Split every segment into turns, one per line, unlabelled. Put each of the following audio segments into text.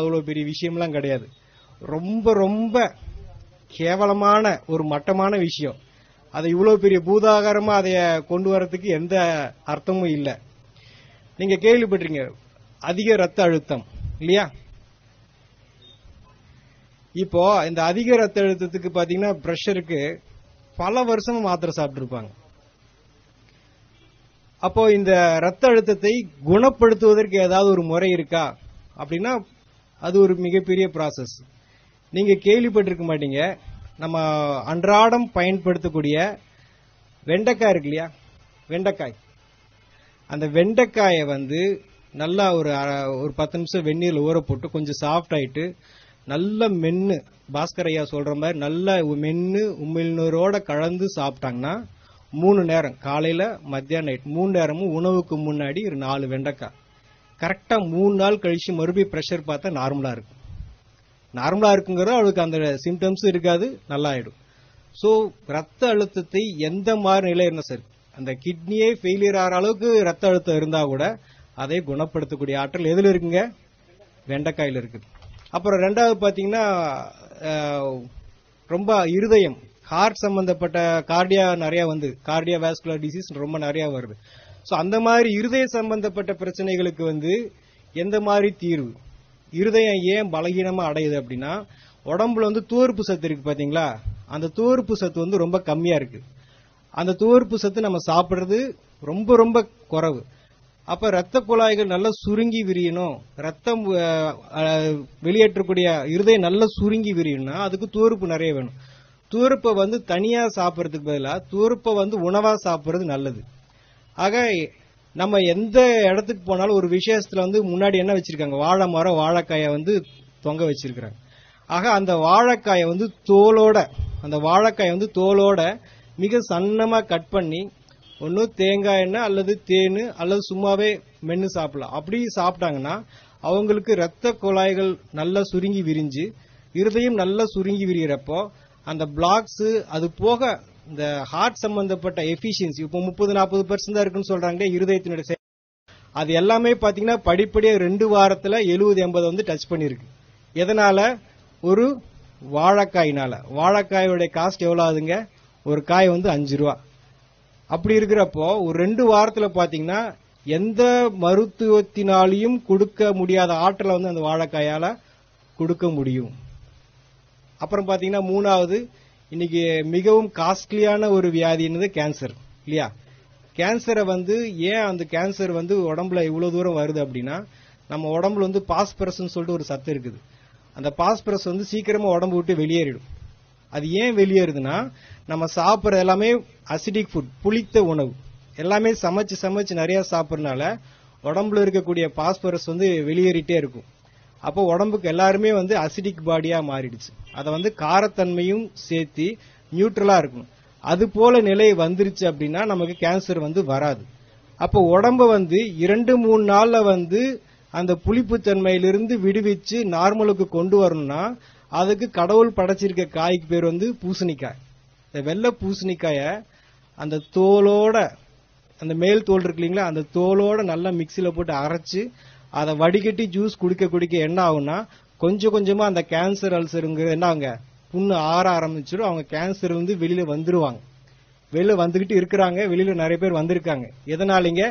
அவ்வளோ பெரிய விஷயம்லாம் கிடையாது. ரொம்ப ரொம்ப கேவலமான ஒரு மட்டமான விஷயம். அதை இவ்வளோ பெரிய பூதாகாரமா அதைய கொண்டு வரதுக்கு எந்த அர்த்தமும் இல்லை. நீங்க கேள்விப்பட்டிருங்க அதிக ரத்த அழுத்தம் இல்லையா? இப்போ இந்த அதிக ரத்த அழுத்தத்துக்கு பாத்தீங்கன்னா பிரஷருக்கு பல வருஷமா மாத்திரை சாப்பிட்டுருப்பாங்க. அப்போ இந்த ரத்த அழுத்தத்தை குணப்படுத்துவதற்கு ஏதாவது ஒரு முறை இருக்கா? அப்படின்னா அது ஒரு மிகப்பெரிய ப்ராசஸ் நீங்க கேள்விப்பட்டிருக்க மாட்டீங்க. நம்ம அன்றாடம் பயன்படுத்தக்கூடிய வெண்டைக்காய் இருக்கு இல்லையா வெண்டைக்காய். அந்த வெண்டைக்காயை வந்து நல்லா ஒரு ஒரு பத்து நிமிஷம் வெந்நீரில் ஊற போட்டு கொஞ்சம் சாஃப்ட் ஆயிட்டு நல்ல மென்னு பாஸ்கர் ஐயா சொல்ற மாதிரி நல்ல மென்னு உமிழ்நூரோட கலந்து சாப்பிட்டாங்கன்னா மூணு நேரம் காலையில மத்தியானம் நைட் மூணு நேரமும் உணவுக்கு முன்னாடி ஒரு நாலு வெண்டைக்காய். கரெக்டாக மூணு நாள் கழிச்சு மறுபடியும் ப்ரெஷர் பார்த்தா நார்மலாக இருக்கும். நார்மலாக இருக்குங்கிறது அவளுக்கு அந்த சிம்டம்ஸ் இருக்காது நல்லா ஆயிடும் ஸோ ரத்த அழுத்தத்தை எந்த மாதிரி நிலை இருந்தால் சரி அந்த கிட்னியே ஃபெயிலியர் ஆகிற அளவுக்கு ரத்த அழுத்தம் இருந்தால் கூட அதை குணப்படுத்தக்கூடிய ஆற்றல் எதில் இருக்குங்க? வெண்டைக்காயில் இருக்குது அப்புறம் ரெண்டாவது பார்த்தீங்கன்னா ரொம்ப இருதயம் ஹார்ட் சம்பந்தப்பட்ட கார்டியா நிறையா வந்து கார்டியா வேஸ்குலர் டிசீஸ் ரொம்ப நிறையா வருது. ஸோ அந்த மாதிரி இருதய சம்பந்தப்பட்ட பிரச்சனைகளுக்கு வந்து எந்த மாதிரி தீர்வு? இருதயம் ஏன் பலகீனமா அடையுது அப்படின்னா உடம்புல வந்து தூர்ப்பு சத்து இருக்கு பாத்தீங்களா? அந்த தூர்ப்பு சத்து வந்து ரொம்ப கம்மியா இருக்கு. அந்த தூர்ப்பு சத்து நம்ம சாப்பிடுறது ரொம்ப ரொம்ப குறைவு. அப்ப ரத்த குழாய்கள் நல்லா சுருங்கி விரியணும். ரத்தம் வெளியேற்றக்கூடிய இருதயம் நல்லா சுருங்கி விரியணும்னா அதுக்கு தூர்ப்பு நிறைய வேணும். தூர்ப்பை வந்து தனியா சாப்பிட்றதுக்கு பதிலாக தூர்ப்பை வந்து உணவா சாப்பிட்றது நல்லது. ஆக நம்ம எந்த இடத்துக்கு போனாலும் ஒரு விசேஷத்துல வந்து முன்னாடி என்ன வச்சிருக்காங்க? வாழை மரம் வாழைக்காயை வந்து தொங்க வச்சிருக்கிறாங்க. ஆக அந்த வாழைக்காயை வந்து தோலோட அந்த வாழைக்காயை வந்து தோலோட மிக சன்னமா கட் பண்ணி ஒன்று தேங்காய் எண்ணெய் அல்லது தேன் அல்லது சும்மாவே மென்று சாப்பிடலாம். அப்படி சாப்பிட்டாங்கன்னா அவங்களுக்கு ரத்த குழாய்கள் நல்லா சுருங்கி விரிஞ்சு இருதயம் நல்லா சுருங்கி விரிகிறப்போ அந்த பிளாக்ஸு அது போக இந்த ஹார்ட் சம்பந்தப்பட்ட எஃபிஷியன்சி இப்போ முப்பது நாற்பது பெர்சன்ட் தான் இருக்குன்னு சொல்றாங்களே இருதயத்தினுடைய செயல். அது எல்லாமே பாத்தீங்கன்னா படிப்படியாக ரெண்டு வாரத்துல எழுபது எண்பது வந்து டச் பண்ணிருக்கு எதனால? ஒரு வாழைக்காயினால. வாழைக்காயோட காஸ்ட் எவ்வளோ ஆகுதுங்க? ஒரு காய் வந்து அஞ்சு ரூபா. அப்படி இருக்கிறப்போ ஒரு ரெண்டு வாரத்தில் பாத்தீங்கன்னா எந்த மருத்துவத்தினாலையும் கொடுக்க முடியாத ஆற்றலை வந்து அந்த வாழைக்காயால கொடுக்க முடியும். அப்புறம் பாத்தீங்கன்னா மூணாவது இன்னைக்கு மிகவும் காஸ்ட்லியான ஒரு வியாதின்றது கேன்சர் இல்லையா? கேன்சரை வந்து ஏன் அந்த கேன்சர் வந்து உடம்புல இவ்வளவு தூரம் வருது அப்படின்னா நம்ம உடம்புல வந்து பாஸ்பரஸ் சொல்லிட்டு ஒரு சத்து இருக்குது. அந்த பாஸ்பரஸ் வந்து சீக்கிரமா உடம்பு விட்டு வெளியேறிடும். அது ஏன் வெளியேறுதுன்னா நம்ம சாப்பிட்ற எல்லாமே அசிடிக் ஃபுட் புளித்த உணவு. எல்லாமே சமைச்சு சமைச்சு நிறைய சாப்பிட்றதுனால உடம்புல இருக்கக்கூடிய பாஸ்பரஸ் வந்து வெளியேறிட்டே இருக்கும். அப்போ உடம்புக்கு எல்லாருமே வந்து அசிடிக் பாடியா மாறிடுச்சு. அதை வந்து காரத்தன்மையும் சேர்த்து நியூட்ரலா இருக்கணும். அது போல நிலை வந்துருச்சு அப்படின்னா நமக்கு கேன்சர் வந்து வராது. அப்போ உடம்ப வந்து இரண்டு மூணு நாள்ல வந்து அந்த புளிப்புத்தன்மையிலிருந்து விடுவிச்சு நார்மலுக்கு கொண்டு வரணும்னா அதுக்கு கடவுள் படைச்சிருக்க காய்க்கு பேர் வந்து பூசணிக்காய். இந்த வெள்ளை பூசணிக்காய அந்த தோலோட அந்த மேல் தோல் இருக்கு இல்லைங்களா அந்த தோலோட நல்லா மிக்சியில போட்டு அரைச்சு அதை வடிகட்டி ஜூஸ் குடிக்க குடிக்க என்ன ஆகும்னா கொஞ்சம் கொஞ்சமா அந்த கேன்சர் அல்சருங்க என்ன ஆகுங்க புண்ணு ஆற ஆரம்பிச்சிடும். அவங்க கேன்சர் வந்து வெளியில வந்துருவாங்க. வெளில வந்துகிட்டு இருக்கிறாங்க. வெளியில நிறைய பேர் வந்திருக்காங்க. எதனாலங்க?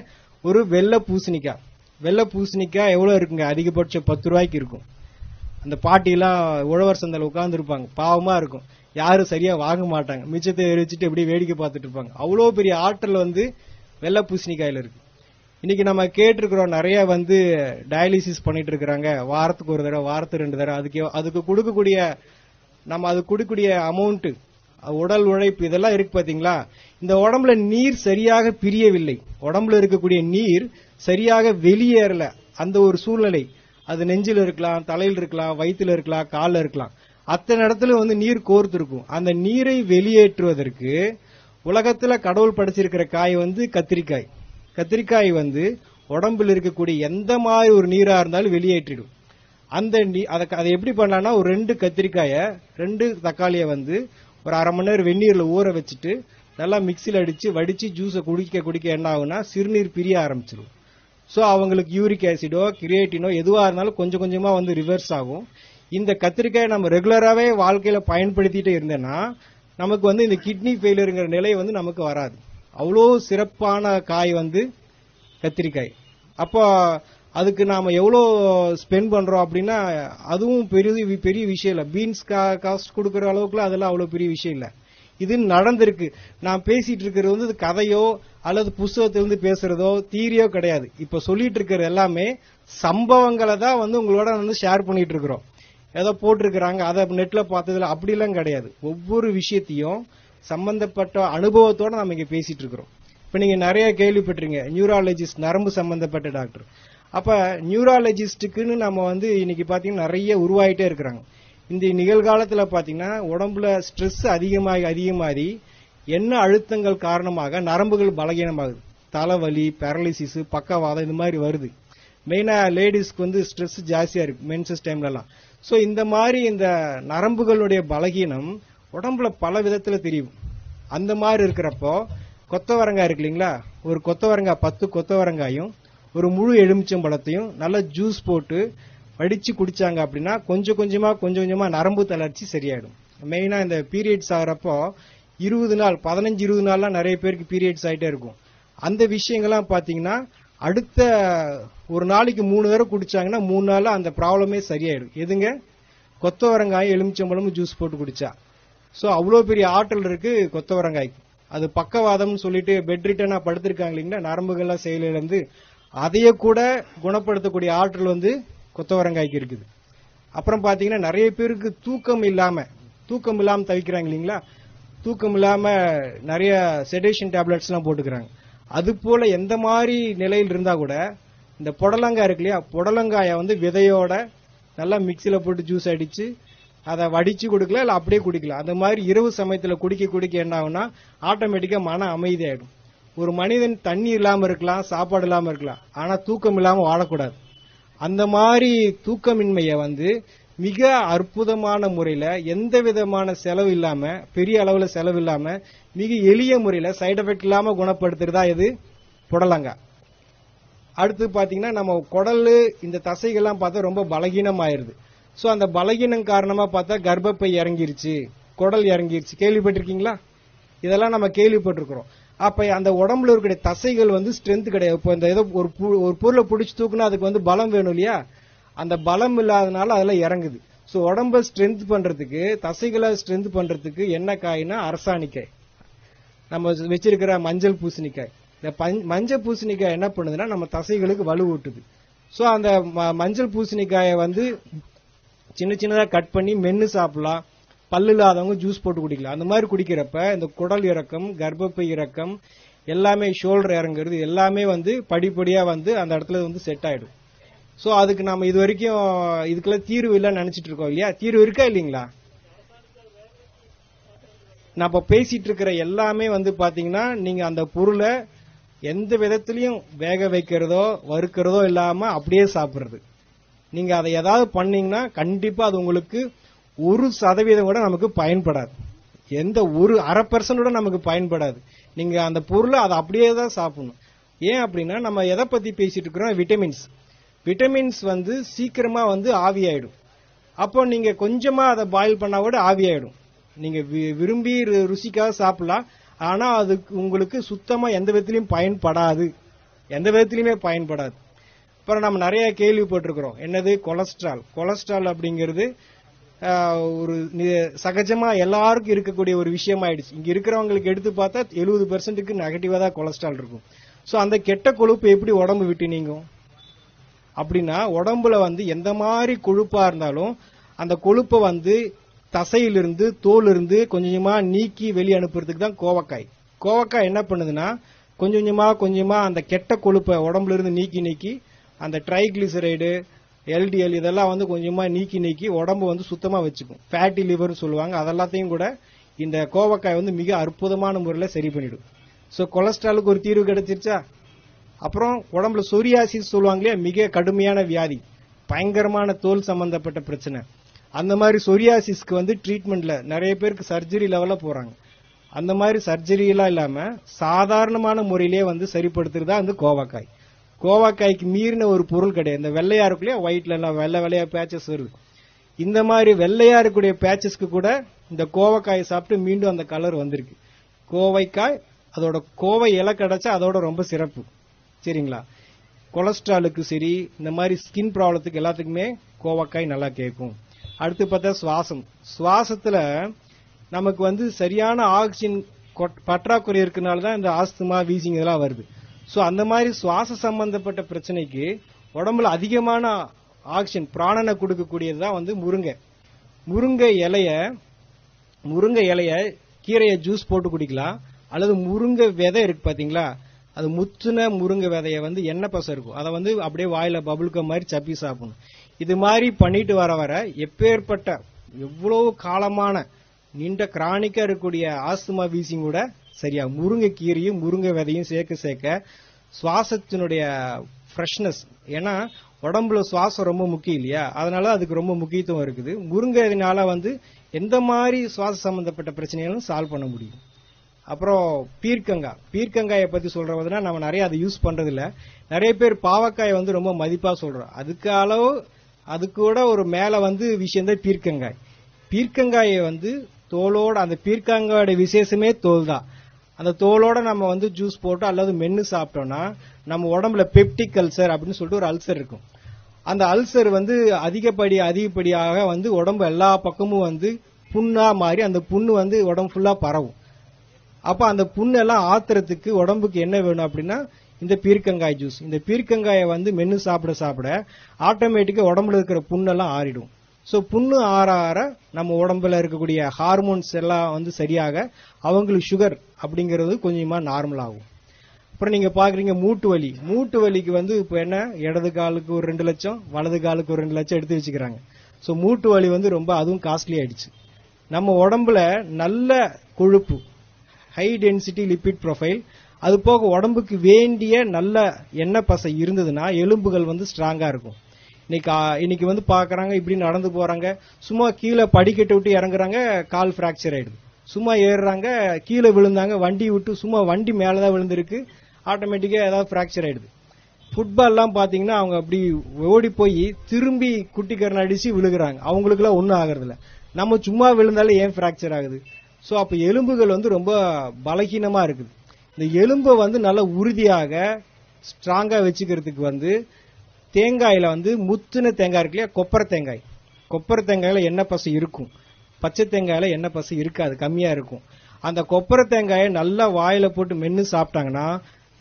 ஒரு வெள்ளை பூசணிக்காய். வெள்ளை பூசணிக்காய் எவ்வளவு இருக்குங்க? அதிகபட்சம் பத்து ரூபாய்க்கு இருக்கும். அந்த பாட்டிலாம் உழவர் சந்தையில் உட்கார்ந்து இருப்பாங்க பாவமா இருக்கும். யாரும் சரியா வாங்க மாட்டாங்க. மிச்சத்தை எரிச்சிட்டு எப்படி வேடிக்கை பார்த்துட்டு இருப்பாங்க. அவ்வளோ பெரிய ஆற்றல் வந்து வெள்ளை பூசணிக்காயில இருக்கு. இன்னைக்கு நம்ம கேட்டிருக்கிறோம் நிறைய வந்து டயாலிசிஸ் பண்ணிட்டு இருக்கிறாங்க வாரத்துக்கு ஒரு தடவை வாரத்துக்கு ரெண்டு தடவை. அதுக்கு அதுக்கு கொடுக்கக்கூடிய நம்ம அது கொடுக்கக்கூடிய அமௌண்ட் உடல் உழைப்பு இதெல்லாம் இருக்கு பாத்தீங்களா? இந்த உடம்புல நீர் சரியாக பிரியவில்லை. உடம்புல இருக்கக்கூடிய நீர் சரியாக வெளியேறல. அந்த ஒரு சூழ்நிலை. அது நெஞ்சில் இருக்கலாம் தலையில் இருக்கலாம் வயிற்றுல இருக்கலாம் காலில் இருக்கலாம். அத்தனை இடத்துல வந்து நீர் கோர்த்து இருக்கும் அந்த நீரை வெளியேற்றுவதற்கு உலகத்துல கடவுள் படைச்சிருக்கிற காய் வந்து கத்திரிக்காய். கத்திரிக்காய் வந்து உடம்புல இருக்கக்கூடிய எந்த மாதிரி ஒரு நீரா இருந்தாலும் வெளியேற்றிடும். அந்த அதை அதை எப்படி பண்ணலாம்னா ஒரு ரெண்டு கத்திரிக்காயை ரெண்டு தக்காளியை வந்து ஒரு அரை மணி நேரம் வெந்நீரில் ஊற வச்சுட்டு நல்லா மிக்சியில் அடித்து வடித்து ஜூஸை குடிக்க குடிக்க என்ன ஆகுனா சிறுநீர் பிரிய ஆரம்பிச்சிடும் ஸோ அவங்களுக்கு யூரிக் ஆசிடோ கிரியேட்டினோ எதுவாக இருந்தாலும் கொஞ்சம் கொஞ்சமாக வந்து ரிவர்ஸ் ஆகும். இந்த கத்திரிக்காயை நம்ம ரெகுலராகவே வாழ்க்கையில் பயன்படுத்திகிட்டே இருந்தேன்னா நமக்கு வந்து இந்த கிட்னி ஃபெயிலியருங்கிற நிலை வந்து நமக்கு வராது. அவ்வளோ சிறப்பான காய் வந்து கத்திரிக்காய். அப்போ அதுக்கு நாம் எவ்வளோ ஸ்பெண்ட் பண்ணுறோம் அப்படின்னா அதுவும் பெரிய பெரிய விஷயம் இல்லை. பீன்ஸ் கா காஸ்ட் கொடுக்குற அளவுக்குலாம் அதெல்லாம் அவ்வளோ பெரிய விஷயம் இல்லை. இது நடந்திருக்கு. நான் பேசிட்டு இருக்கிறது வந்து இது கதையோ அல்லது புஸ்தகத்திலிருந்து பேசுறதோ தீரியோ கிடையாது. இப்ப சொல்லிட்டு இருக்கிறது எல்லாமே சம்பவங்களை தான் வந்து உங்களோட வந்து ஷேர் பண்ணிட்டு இருக்கிறோம். ஏதோ போட்டிருக்கிறாங்க. அதை நெட்ல பார்த்ததுல அப்படிலாம் கிடையாது. ஒவ்வொரு விஷயத்தையும் சம்பந்தப்பட்ட அனுபவத்தோட நம்ம இங்க பேசிட்டு இருக்கிறோம். இப்ப நீங்க நிறைய கேள்விப்பட்டிருங்க நியூராலஜிஸ்ட் நரம்பு சம்பந்தப்பட்ட டாக்டர் அப்ப நியூராலஜிஸ்டுக்குன்னு நம்ம வந்து இன்னைக்கு பாத்தீங்கன்னா நிறைய உருவாயிட்டே இருக்கிறாங்க. இந்த நிகழ்காலத்துல பாத்தீங்கன்னா உடம்புல ஸ்ட்ரெஸ் அதிகமாகி அதிகமாகி என்ன அழுத்தங்கள் காரணமாக நரம்புகள் பலகீனமாகுது. தலைவலி பேரலிசிஸ் பக்கவாதம் இந்த மாதிரி வருது. மெயினா லேடிஸ்க்கு வந்து ஸ்ட்ரெஸ் ஜாஸ்தியா இருக்கு. மென்சஸ் டைம்ல எல்லாம் சோ இந்த மாதிரி இந்த நரம்புகளுடைய பலகீனம் உடம்புல பல விதத்துல தெரியும். அந்த மாதிரி இருக்கிறப்போ கொத்தவரங்காய் இருக்கு இல்லைங்களா? ஒரு கொத்தவரங்காய் பத்து கொத்தவரங்காயும் ஒரு முழு எலுமிச்சம்பழத்தையும் நல்லா ஜூஸ் போட்டு வடிச்சு குடிச்சாங்க அப்படின்னா கொஞ்சம் கொஞ்சமா கொஞ்சம் கொஞ்சமா நரம்பு தளர்ச்சி சரியாயிடும். மெயினா இந்த பீரியட்ஸ் ஆகிறப்போ இருபது நாள் பதினஞ்சு இருபது நாள்லாம் நிறைய பேருக்கு பீரியட்ஸ் ஆகிட்டே இருக்கும். அந்த விஷயங்கள்லாம் பாத்தீங்கன்னா அடுத்த ஒரு நாளைக்கு மூணு தடவை குடிச்சாங்கன்னா மூணு நாள் அந்த ப்ராப்ளமே சரியாயிடும். எதுங்க? கொத்தவரங்காய் எலுமிச்சம்பழமும் ஜூஸ் போட்டு குடிச்சா. ஸோ அவ்வளோ பெரிய ஆற்றல் இருக்கு கொத்தவரங்காய்க்கு அது பக்கவாதம்னு சொல்லிட்டு பெட் ரிட்டனா படுத்திருக்காங்க இல்லைங்களா? நரம்புகள்லாம் செயலிழந்து அதையே கூட குணப்படுத்தக்கூடிய ஆற்றல் வந்து கொத்தவரங்காய்க்கு இருக்குது. அப்புறம் பாத்தீங்கன்னா நிறைய பேருக்கு தூக்கம் இல்லாம தூக்கம் இல்லாம தவிக்கிறாங்க இல்லைங்களா? தூக்கம் இல்லாம நிறைய செடேஷன் டேப்லெட்ஸ் எல்லாம் போட்டுக்கிறாங்க. அது போல எந்த மாதிரி நிலையில் இருந்தா கூட இந்த புடலங்காய் இருக்கு இல்லையா? புடலங்காயை வந்து விதையோட நல்லா மிக்சியில போட்டு ஜூஸ் அடிச்சு அதை வடிச்சு கொடுக்கல இல்ல அப்படியே குடிக்கலாம் அந்த மாதிரி இரவு சமயத்துல குடிக்க குடிக்க என்ன ஆகும்னா ஆட்டோமேட்டிக்கா மன அமைதியாயிடும். ஒரு மனிதன் தண்ணி இல்லாம இருக்கலாம் சாப்பாடு இல்லாம இருக்கலாம் ஆனா தூக்கம் இல்லாம வாழக்கூடாது. அந்த மாதிரி தூக்கமின்மையை வந்து மிக அற்புதமான முறையில எந்த விதமான செலவு இல்லாம பெரிய அளவுல செலவு இல்லாம மிக எளிய முறையில சைடு எஃபெக்ட் இல்லாம குணப்படுத்துறதா இது? புடலங்காய் அடுத்து பாத்தீங்கன்னா நம்ம குடலு இந்த தசைகள்லாம் பார்த்தா ரொம்ப பலகீனம் ஸோ சோ அந்த பலகீனம் காரணமா பார்த்தா கர்ப்பப்பை இறங்கிருச்சு குடல் இறங்கிருச்சு. கேள்விப்பட்டிருக்கீங்களா? இதெல்லாம் நம்ம கேள்விப்பட்டிருக்கிறோம். அப்ப அந்த உடம்புல இருக்கிற தசைகள் வந்து ஸ்ட்ரென்த் கிடையாது. இப்போ இந்த ஏதோ ஒரு ஒரு பொருளை பிடிச்சி தூக்குனா அதுக்கு வந்து பலம் வேணும் இல்லையா? அந்த பலம் இல்லாதனால அதெல்லாம் இறங்குது. சோ உடம்ப ஸ்ட்ரென்த் பண்றதுக்கு தசைகளை ஸ்ட்ரென்த் பண்றதுக்கு என்ன காய்னா அரசாணிக்காய். நம்ம வச்சிருக்கிற மஞ்சள் பூசணிக்காய். இந்த மஞ்சள் பூசணிக்காய் என்ன பண்ணுதுன்னா நம்ம தசைகளுக்கு வலுவூட்டுது. சோ அந்த ம- மஞ்சள் பூசணிக்காயை வந்து சின்ன சின்னதாக கட் பண்ணி மென்று சாப்பிடலாம். பல்லு இல்லாதவங்க ஜூஸ் போட்டு குடிக்கலாம். அந்த மாதிரி குடிக்கிறப்ப இந்த குடல் இறக்கம் கர்ப்பப்பை இறக்கம் எல்லாமே ஷோல்டர் இறங்குறது எல்லாமே வந்து படிப்படியாக வந்து அந்த இடத்துல வந்து செட் ஆயிடும். ஸோ அதுக்கு நாம இது வரைக்கும் இதுக்கெல்லாம் தீர்வு இல்லைன்னு நினைச்சிட்டு இருக்கோம் இல்லையா? தீர்வு இருக்கா இல்லைங்களா? நான் இப்ப பேசிட்டு இருக்கிற எல்லாமே வந்து பாத்தீங்கன்னா நீங்க அந்த பொருளை எந்த விதத்திலையும் வேக வைக்கிறதோ வறுக்கிறதோ இல்லாம அப்படியே சாப்பிடுறது. நீங்க அதை ஏதாவது பண்ணீங்கன்னா கண்டிப்பா அது உங்களுக்கு ஒரு சதவீதம் கூட நமக்கு பயன்படாது. எந்த ஒரு அரை பர்சன்ட் கூட நமக்கு பயன்படாது. நீங்க அந்த பொருளை அதை அப்படியே தான் சாப்பிடணும். ஏன் அப்படின்னா நம்ம எதை பத்தி பேசிட்டு இருக்கிறோம்? விட்டமின்ஸ் விட்டமின்ஸ் வந்து சீக்கிரமா வந்து ஆவியாயிடும் அப்போ நீங்க கொஞ்சமா அதை பாயில் பண்ணா கூட ஆவியாயிடும் நீங்க வி- விரும்பி ரு- ருசிக்காக சாப்பிடலாம். ஆனா அது உங்களுக்கு சுத்தமா எந்த விதத்திலையும் பயன்படாது. எந்த விதத்திலையுமே பயன்படாது. அப்புறம் நம்ம நிறைய கேள்விப்பட்டிருக்கிறோம். என்னது? கொலஸ்ட்ரால். கொலஸ்ட்ரால் அப்படிங்கிறது ஒரு சகஜமா எல்லாருக்கும் இருக்கக்கூடிய ஒரு விஷயம் ஆயிடுச்சு இங்க இருக்கிறவங்களுக்கு எடுத்து பார்த்தா எழுபது பெர்சென்ட்டுக்கு நெகட்டிவா தான் கொலஸ்ட்ரால் இருக்கும். சோ அந்த கெட்ட கொழுப்பு எப்படி உடம்பு விட்டு நீங்கும்? அப்படின்னா உடம்புல வந்து எந்த மாதிரி கொழுப்பா இருந்தாலும் அந்த கொழுப்பை வந்து தசையிலிருந்து தோலிருந்து இருந்து கொஞ்சமா நீக்கி வெளியே அனுப்புறதுக்கு தான் கோவக்காய். கோவக்காய் என்ன பண்ணுதுன்னா கொஞ்சம் கொஞ்சமா கொஞ்சமா அந்த கெட்ட கொழுப்பை உடம்புல இருந்து நீக்கி நீக்கி அந்த ட்ரைகிளிசரைடு எல்டிஎல் இதெல்லாம் வந்து கொஞ்சமாக நீக்கி நீக்கி உடம்பு வந்து சுத்தமாக வச்சுக்கும். ஃபேட்டி லிவர்னு சொல்லுவாங்க. அதெல்லாத்தையும் கூட இந்த கோவக்காய் வந்து மிக அற்புதமான முறையில் சரி பண்ணிடும். ஸோ கொலஸ்ட்ராலுக்கு ஒரு தீர்வு கிடைச்சிருச்சா? அப்புறம் உடம்புல சொரியாசிஸ் சொல்லுவாங்க இல்லையா? மிக கடுமையான வியாதி. பயங்கரமான தோல் சம்பந்தப்பட்ட பிரச்சனை. அந்த மாதிரி சொரியாசிஸ்க்கு வந்து ட்ரீட்மெண்ட்ல நிறைய பேருக்கு சர்ஜரி லெவலில் போறாங்க. அந்த மாதிரி சர்ஜரியெல்லாம் இல்லாமல் சாதாரணமான முறையிலேயே வந்து சரிப்படுத்துறதா அந்த கோவக்காய். கோவாக்காய்க்கு மீறின ஒரு பொருள் கிடையாது. இந்த வெள்ளையா இருக்கு இல்லையா ஒயிட்ல எல்லாம் வெள்ளை வெள்ளையா பேச்சஸ் வருது. இந்த மாதிரி வெள்ளையா இருக்கக்கூடிய பேச்சஸ்க்கு கூட இந்த கோவக்காயை சாப்பிட்டு மீண்டும் அந்த கலர் வந்திருக்கு. கோவைக்காய் அதோட கோவை இலை கிடைச்சா அதோட ரொம்ப சிறப்பு. சரிங்களா? கொலஸ்ட்ராலுக்கு சரி இந்த மாதிரி ஸ்கின் ப்ராப்ளத்துக்கு எல்லாத்துக்குமே கோவக்காய் நல்லா கேட்கும். அடுத்து பார்த்தா சுவாசம். சுவாசத்துல நமக்கு வந்து சரியான ஆக்சிஜன் கொட்- பற்றாக்குறை இருக்கனால தான் இந்த ஆஸ்துமா வீசிங் இதெல்லாம் வருது. சோ அந்த மாதிரி சுவாச சம்பந்தப்பட்ட பிரச்சனைக்கு உடம்புல அதிகமான ஆக்சிஜன் பிராணனை கொடுக்கக்கூடியது தான் வந்து முருங்கை. முருங்கை இலைய முருங்கை இலைய கீரையை ஜூஸ் போட்டு குடிக்கலாம். அல்லது முருங்கை விதை இருக்கு பாத்தீங்களா? அது முத்துன முருங்கை விதைய வந்து எண்ணெய் பசம் இருக்கும். அதை வந்து அப்படியே வாயில பபுள்க மாதிரி சப்பி சாப்பிடணும். இது மாதிரி பண்ணிட்டு வர வர எப்பேற்பட்ட எவ்வளவு காலமான நீண்ட கிரானிக்கா இருக்கக்கூடிய ஆஸ்துமா வீசிங் கூட சரியா? முருங்கை கீரையும் முருங்கை விதையும் சேர்க்க சேர்க்க சுவாசத்தினுடைய ஃப்ரெஷ்னஸ் ஏன்னா உடம்புல சுவாசம் ரொம்ப முக்கியம் இல்லையா? அதனால அதுக்கு ரொம்ப முக்கியத்துவம் இருக்குது. முருங்கைனால வந்து எந்த மாதிரி சுவாச சம்பந்தப்பட்ட பிரச்சனைகளும் சால்வ் பண்ண முடியும். அப்புறம் பீர்க்கங்காய் பீர்க்கங்காயை பத்தி சொல்றதுனா நம்ம நிறைய அதை யூஸ் பண்றது இல்ல நிறைய பேர் பாவக்காயை வந்து ரொம்ப மதிப்பா சொல்றோம். அதுக்கு அளவு அது கூட ஒரு மேல வந்து விஷயம் தான் பீர்க்கங்காய். பீர்க்கங்காயை வந்து தோலோட அந்த பீர்க்கங்காயோட விசேஷமே தோல் தான். அந்த தோலோட நம்ம வந்து ஜூஸ் போட்டு அல்லது மென்னு சாப்பிட்டோம்னா நம்ம உடம்புல பெப்டிக் அல்சர் அப்படின்னு சொல்லிட்டு ஒரு அல்சர் இருக்கும். அந்த அல்சர் வந்து அதிகப்படி அதிகப்படியாக வந்து உடம்பு எல்லா பக்கமும் வந்து புண்ணா மாறி அந்த புண்ணு வந்து உடம்பு ஃபுல்லா பரவும். அப்ப அந்த புண்ணெல்லாம் ஆத்துறதுக்கு உடம்புக்கு என்ன வேணும் அப்படின்னா இந்த பீர்க்கங்காய் ஜூஸ் இந்த பீர்க்கங்காயை வந்து மென்னு சாப்பிட சாப்பிட ஆட்டோமேட்டிக்கா உடம்புல இருக்கிற புண்ணெல்லாம் ஆறிடும். ஸோ புண்ணு ஆற ஆற நம்ம உடம்புல இருக்கக்கூடிய ஹார்மோன்ஸ் எல்லாம் வந்து சரியாக அவங்களுக்கு சுகர் அப்படிங்கிறது கொஞ்சமாக நார்மல் ஆகும். அப்புறம் நீங்க பாக்குறீங்க மூட்டு வலி. மூட்டு வலிக்கு வந்து இப்ப என்ன? இடது காலுக்கு ஒரு ரெண்டு லட்சம் வலது காலுக்கு ஒரு ரெண்டு லட்சம் எடுத்து வச்சுக்கிறாங்க. ஸோ மூட்டு வலி வந்து ரொம்ப அதுவும் காஸ்ட்லி ஆயிடுச்சு. நம்ம உடம்புல நல்ல கொழுப்பு ஹை டென்சிட்டி லிபிட் ப்ரொஃபைல் அது போக உடம்புக்கு வேண்டிய நல்ல எண்ணெய் பசை இருந்ததுன்னா எலும்புகள் வந்து ஸ்ட்ராங்கா இருக்கும். இன்னைக்கு இன்னைக்கு வந்து பாக்குறாங்க இப்படி நடந்து போறாங்க. சும்மா கீழே படிக்கட்டு விட்டு இறங்குறாங்க கால் பிராக்சர் ஆயிடுது. சும்மா ஏறுறாங்க கீழே விழுந்தாங்க வண்டி விட்டு சும்மா வண்டி மேலதான் விழுந்திருக்கு. ஆட்டோமேட்டிக்கா ஏதாவது பிராக்சர் ஆயிடுது. ஃபுட்பால்லாம் பாத்தீங்கன்னா அவங்க அப்படி ஓடி போய் திரும்பி குட்டிக்கரன் அடிச்சு விழுகுறாங்க. அவங்களுக்குலாம் ஒன்றும் ஆகுறதில்ல. நம்ம சும்மா விழுந்தாலே ஏன் பிராக்சர் ஆகுது? ஸோ அப்போ எலும்புகள் வந்து ரொம்ப பலகீனமா இருக்குது. இந்த எலும்பை வந்து நல்லா உறுதியாக ஸ்ட்ராங்காக வச்சுக்கிறதுக்கு வந்து தேங்காயில் வந்து முத்துன தேங்காய் இருக்கு இல்லையா? கொப்பரை தேங்காய். கொப்பரை தேங்காயில் எண்ணெய் பசு இருக்கும். பச்சை தேங்காயில் எண்ணெய் பசு இருக்காது கம்மியாக இருக்கும். அந்த கொப்பரை தேங்காயை நல்லா வாயில் போட்டு மென்று சாப்பிட்டாங்கன்னா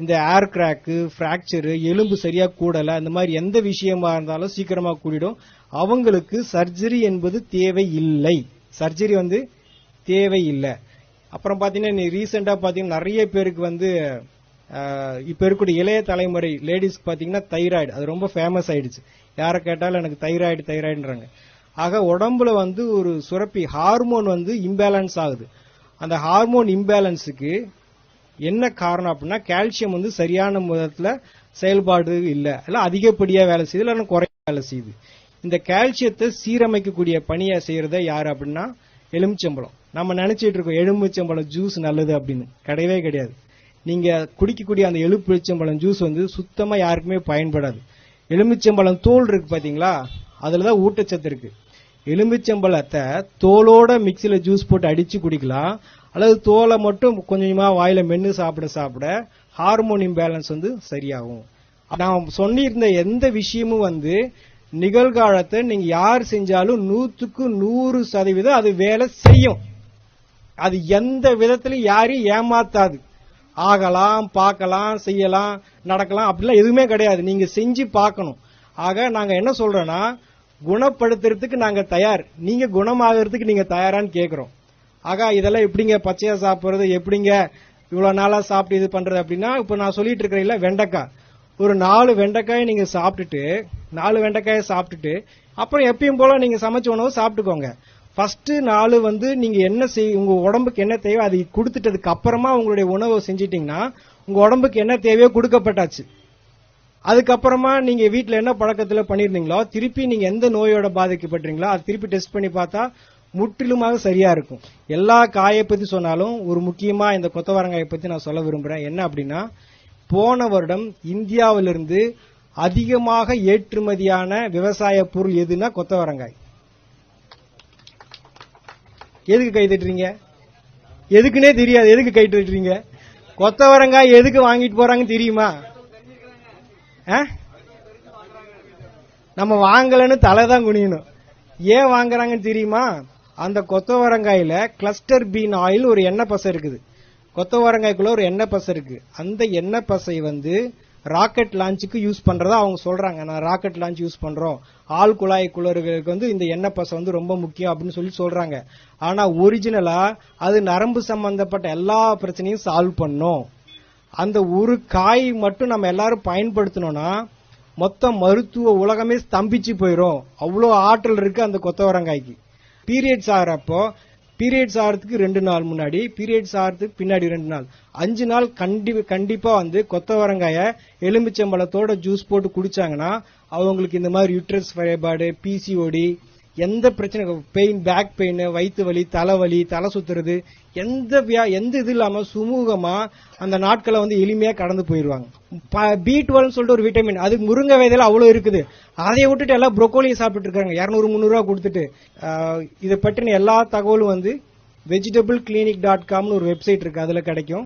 இந்த ஏர் கிராக்கு ஃப்ராக்சரு எலும்பு சரியாக கூடலை அந்த மாதிரி எந்த விஷயமா இருந்தாலும் சீக்கிரமாக கூடிடும். அவங்களுக்கு சர்ஜரி என்பது தேவை இல்லை சர்ஜரி வந்து தேவை இல்லை அப்புறம் பார்த்தீங்கன்னா நீ ரீசெண்டாக பார்த்தீங்கன்னா நிறைய பேருக்கு வந்து இப்ப இருக்கக்கூடிய இளைய தலைமுறை லேடிஸ்க்கு பாத்தீங்கன்னா தைராய்டு அது ரொம்ப ஃபேமஸ் ஆயிடுச்சு. யாரை கேட்டாலும் எனக்கு தைராய்டு தைராய்டுன்றாங்க ஆக உடம்புல வந்து ஒரு சுரப்பி ஹார்மோன் வந்து இம்பேலன்ஸ் ஆகுது. அந்த ஹார்மோன் இம்பேலன்ஸுக்கு என்ன காரணம் அப்படின்னா கால்சியம் வந்து சரியான விதத்துல செயல்பாடு இல்லை. இல்ல அதிகப்படியா வேலை செய்யுது இல்ல குறைய வேலை செய்யுது. இந்த கால்சியத்தை சீரமைக்கக்கூடிய பணியை செய்யறத யாரு அப்படின்னா எலுமிச்சம்பழம். நம்ம நினைச்சிட்டு இருக்கோம் எலுமிச்சம்பழம் ஜூஸ் நல்லது அப்படின்னு. கிடையவே கிடையாது. நீங்க குடிக்கக்கூடிய அந்த எலுமிச்சம்பழம் ஜூஸ் வந்து சுத்தமா யாருக்குமே பயன்படாது. எலுமிச்சம்பழம் தோல் இருக்கு பாத்தீங்களா? அதுலதான் ஊட்டச்சத்து இருக்கு. எலுமிச்சம்பழத்தை தோலோட மிக்சியில ஜூஸ் போட்டு அடிச்சு குடிக்கலாம். அல்லது தோலை மட்டும் கொஞ்சமா வாயில மென்னு சாப்பிட சாப்பிட ஹார்மோன் இம்பேலன்ஸ் வந்து சரியாகும். நான் சொன்னிருந்த எந்த விஷயமும் வந்து நிகழ்காலத்தை நீங்க யார் செஞ்சாலும் நூத்துக்கு நூறு சதவீதம் அது வேலை செய்யும். அது எந்த விதத்திலும் யாரையும் ஏமாத்தாது. ஆகலாம் பார்க்கலாம் செய்யலாம் நடக்கலாம் அப்படிலாம் எதுவுமே கிடையாது. நீங்க செஞ்சு பார்க்கணும். ஆக நாங்க என்ன சொல்றோம்னா குணப்படுத்துறதுக்கு நாங்க தயார். நீங்க குணமாகறதுக்கு நீங்க தயாரான்னு கேக்குறோம். ஆகா இதெல்லாம் எப்படிங்க பச்சையா சாப்பிடுறது எப்படிங்க இவ்வளவு நாளா சாப்பிட்டு இது பண்றது அப்படின்னா இப்ப நான் சொல்லிட்டு இருக்கிறேன் வெண்டைக்காய். ஒரு நாலு வெண்டைக்காயை நீங்க சாப்பிட்டுட்டு நாலு வெண்டைக்காயை சாப்பிட்டுட்டு அப்புறம் எப்பயும் போல நீங்க சமைச்ச உணவு சாப்பிட்டுக்கோங்க. ஃபர்ஸ்ட் நாள் வந்து நீங்க என்ன செய் உங்க உடம்புக்கு என்ன தேவையோ அதை கொடுத்துட்டதுக்கு அப்புறமா உங்களுடைய உணவை செஞ்சிட்டீங்கன்னா உங்க உடம்புக்கு என்ன தேவையோ கொடுக்கப்பட்டாச்சு. அதுக்கப்புறமா நீங்க வீட்டில் என்ன பழக்கத்துல பண்ணிருந்தீங்களோ திருப்பி நீங்க எந்த நோயோட பாதிக்கப்பட்டீங்களோ அதை திருப்பி டெஸ்ட் பண்ணி பார்த்தா முற்றிலுமாக சரியா இருக்கும். எல்லா காயை பத்தி சொன்னாலும் ஒரு முக்கியமா இந்த கொத்தவரங்காயை பத்தி நான் சொல்ல விரும்புறேன். என்ன அப்படின்னா போன வருடம் இந்தியாவிலிருந்து அதிகமாக ஏற்றுமதியான விவசாய பொருள் எதுனா கொத்தவரங்காய். எதுக்கு கை தட்டுறீங்க? எதுக்குன்னே தெரியாது. எதுக்கு கை தட்டுறீங்க? கொத்தவரங்காய் எதுக்கு வாங்கிட்டு போறாங்கன்னு தெரியுமா? ஆ? நம்ம வாங்கலன்னு தலை தான் குனியணும். ஏன் வாங்குறாங்கன்னு தெரியுமா? அந்த கொத்தவரங்காயில கிளஸ்டர் பீன் ஆயில் ஒரு எண்ணெய் பசை இருக்குது. கொத்தவரங்காய்க்குள்ள ஒரு எண்ணெய் பசை இருக்கு. அந்த எண்ணெய் பசை வந்து ராக்கெட் லான்ச்சுக்கு யூஸ் பண்றதா அவங்க சொல்றாங்க. நான் ராக்கெட் லான்ச் யூஸ் பண்றோம். ஆள் குழாய் குளறுகளுக்கு வந்து இந்த எண்ணெய் பசை வந்து ரொம்ப முக்கியம் அப்படின்னு சொல்லி சொல்றாங்க. ஆனா ஒரிஜினலா அது நரம்பு சம்பந்தப்பட்ட எல்லா பிரச்சனையும் சால்வ் பண்ணும். அந்த ஒரு காய் மட்டும் நம்ம எல்லாரும் பயன்படுத்தணும்னா மொத்த மருத்துவ உலகமே ஸ்தம்பிச்சு போயிடும் அவ்வளோ ஆற்றல் இருக்கு அந்த கொத்தவரங்காய்க்கு. பீரியட்ஸ் ஆகிறப்போ பீரியட்ஸ் ஆகிறதுக்கு ரெண்டு நாள் முன்னாடி பீரியட்ஸ் ஆகிறதுக்கு பின்னாடி ரெண்டு நாள். அஞ்சு நாள் கண்டி கண்டிப்பாக வந்து கொத்தவரங்காய எலுமிச்சம்பழத்தோட ஜூஸ் போட்டு குடிச்சாங்கன்னா அவங்களுக்கு இந்த மாதிரி யூட்ரஸ் ஃபைபாடு பிசிஓடி எந்த பிரச்சனை பெயின் பேக் பெயின் வயிற்று வலி தலைவலி தலை சுத்துறது எந்த வியா எந்த இது இல்லாம சுமூகமா அந்த நாட்களை வந்து எளிமையா கடந்து போயிருவாங்க. பி டுவெல் சொல்லிட்டு ஒரு விட்டமின் அது முருங்கை விதையில அவ்வளவு இருக்குது. அதை விட்டுட்டு எல்லாம் ப்ரொக்கோலியை சாப்பிட்டு இருக்காங்க. இருநூறு முந்நூறு கொடுத்துட்டு. இதை பற்றின எல்லா தகவலும் வந்து வெஜிடபிள் கிளினிக் டாட் காம்னு ஒரு வெப்சைட் இருக்கு. அதுல கிடைக்கும்.